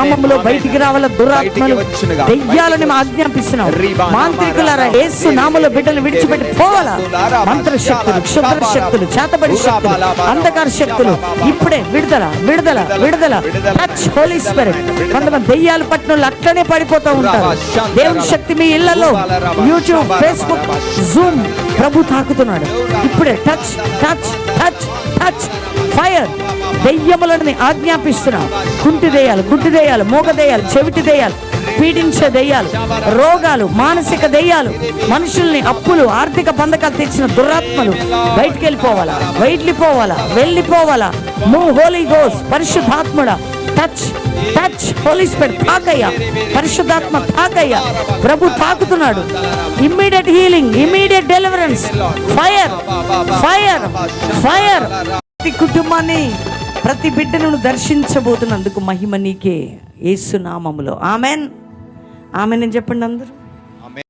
నామములో బయటికి రావాల దురాత్మలు. దెయ్యాలని మా ఆజ్ఞాపిస్తున్నాం మాంత్రికులారా. యేసు నామములో బిడ్డలు విడిచిపెట్టి పోవాలా? మంత్ర శక్తులు క్షుద్ర శక్తులు చేతబడి శక్తులు అంధకార శక్తులు. ఇప్పుడే విడుదల విడుదల విడుదల టచ్ హోలీ స్పిరిట్ కొంతమంది దెయ్యాలు పట్టిన అట్లనే పడిపోతూ ఉంటారు. దేవుని శక్తి మీ ఇళ్ళలో. యూట్యూబ్ ఫేస్బుక్ జూమ్ ప్రభు తాకుతున్నాడు. ఇప్పుడే టచ్ టచ్ టచ్ టచ్ దెయ్యములని ఆజ్ఞాపిస్తున్నాం. కుంటి దెయ్యాలు గుడ్డి దెయ్యాలు మూగ దెయ్యాలు చెవిటి దెయ్యాలు పీడించే దెయ్యాలు రోగాలు మానసిక దెయ్యాలు మనుషుల్ని అప్పులు ఆర్థిక బంధకాలు తెచ్చిన దురాత్మలు బయటికి వెళ్ళిపోవాలా వెళ్ళిపోవాలా? వెళ్ళిపోవాలా మూ హోలీ గోస్ పరిశుద్ధాత్ముడా టచ్ టచ్ పోలీస్ స్పిరిట్ తాకయ్యా. పరిశుద్ధాత్మ తాకయ్యా. ప్రభు తాకుతున్నాడు. Immediate healing immediate deliverance. Fire fire fire. ప్రతి కుటుంబాన్ని ప్రతి బిడ్డను దర్శించబోతున్నందుకు మహిమ నీకే. ఏసునామములో ఆమెన్. ఆమెన్ చెప్పండి అందరూ.